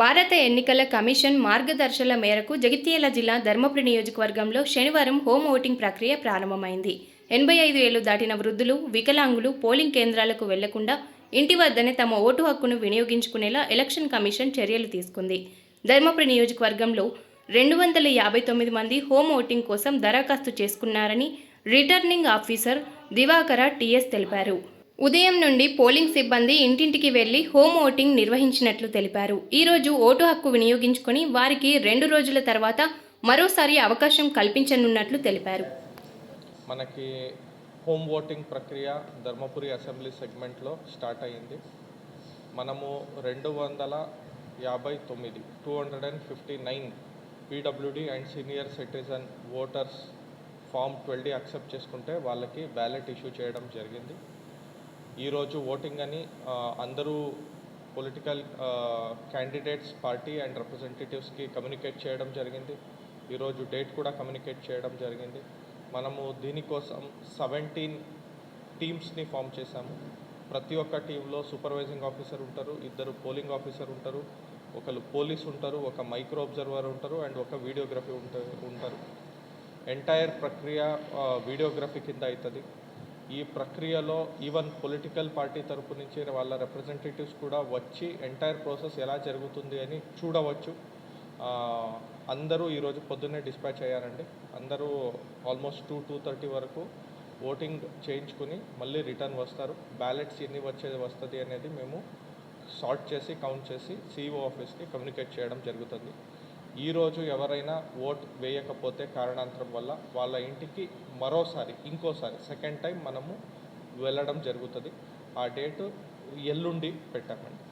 భారత ఎన్నికల కమిషన్ మార్గదర్శల మేరకు జగిత్యాల జిల్లా ధర్మపురి నియోజకవర్గంలో శనివారం హోమ్ ఓటింగ్ ప్రక్రియ ప్రారంభమైంది. ఎనభై ఐదు ఏళ్ళు దాటిన వృద్ధులు వికలాంగులు పోలింగ్ కేంద్రాలకు వెళ్ళకుండా ఇంటి వద్దనే తమ ఓటు హక్కును వినియోగించుకునేలా ఎలక్షన్ కమిషన్ చర్యలు తీసుకుంది. ధర్మపురి నియోజకవర్గంలో రెండు వందల యాభై తొమ్మిది మంది హోమ్ ఓటింగ్ కోసం దరఖాస్తు చేసుకున్నారని రిటర్నింగ్ ఆఫీసర్ దివాకర టీఎస్ తెలిపారు. ఉదయం నుండి పోలింగ్ సిబ్బంది ఇంటింటికి వెళ్ళి హోమ్ ఓటింగ్ నిర్వహించినట్లు తెలిపారు. ఈ రోజు ఓటు హక్కు వినియోగించుకొని వారికి రెండు రోజుల తర్వాత మరోసారి అవకాశం కల్పించనున్నట్లు తెలిపారు. మనకి హోమ్ ఓటింగ్ ప్రక్రియ ధర్మపురి అసెంబ్లీ సెగ్మెంట్లో స్టార్ట్ అయ్యింది. మనము రెండు వందల యాభై తొమ్మిది two hundred and fifty nine PWD and senior citizen voters form twelve accept చేసుకుంటే వాళ్ళకి బ్యాలెట్ ఇష్యూ చేయడం జరిగింది. ఈరోజు ఓటింగ్ అని అందరూ పొలిటికల్ క్యాండిడేట్స్ పార్టీ అండ్ రిప్రజెంటేటివ్స్కి కమ్యూనికేట్ చేయడం జరిగింది. ఈరోజు డేట్ కూడా కమ్యూనికేట్ చేయడం జరిగింది. మనము దీనికోసం సెవెంటీన్ టీమ్స్ని ఫామ్ చేశాము. ప్రతి ఒక్క టీంలో సూపర్వైజింగ్ ఆఫీసర్ ఉంటారు ఇద్దరు పోలింగ్ ఆఫీసర్ ఉంటారు ఒకరు పోలీస్ ఉంటారు ఒక మైక్రో అబ్జర్వర్ ఉంటారు అండ్ ఒక వీడియోగ్రఫీ ఉంటారు ఉంటారు. ఎంటైర్ ప్రక్రియ వీడియోగ్రఫీ కింద అవుతుంది ఈ ప్రక్రియలో ఈవెన్ పొలిటికల్ పార్టీ తరపు నుంచి వాళ్ళ రిప్రజెంటేటివ్స్ కూడా వచ్చి ఎంటైర్ ప్రాసెస్ ఎలా జరుగుతుంది అని చూడవచ్చు. అందరూ ఈరోజు పొద్దున్నే డిస్పాచ్ అయ్యారండి. అందరూ ఆల్మోస్ట్ టూ టూ థర్టీ వరకు ఓటింగ్ చేయించుకుని మళ్ళీ రిటర్న్ వస్తారు. బ్యాలెట్స్ ఎన్ని వచ్చేది వస్తుంది అనేది మేము సార్ట్ చేసి కౌంట్ చేసి సిఇఓ ఆఫీస్కి కమ్యూనికేట్ చేయడం జరుగుతుంది. ఈరోజు ఎవరైనా ఓట్ వేయకపోతే కారణాంతరం వల్ల వాళ్ళ ఇంటికి మరోసారి ఇంకోసారి సెకండ్ టైం మనము వెళ్ళడం జరుగుతుంది. ఆ డేటు ఎల్లుండి పెట్టామండి.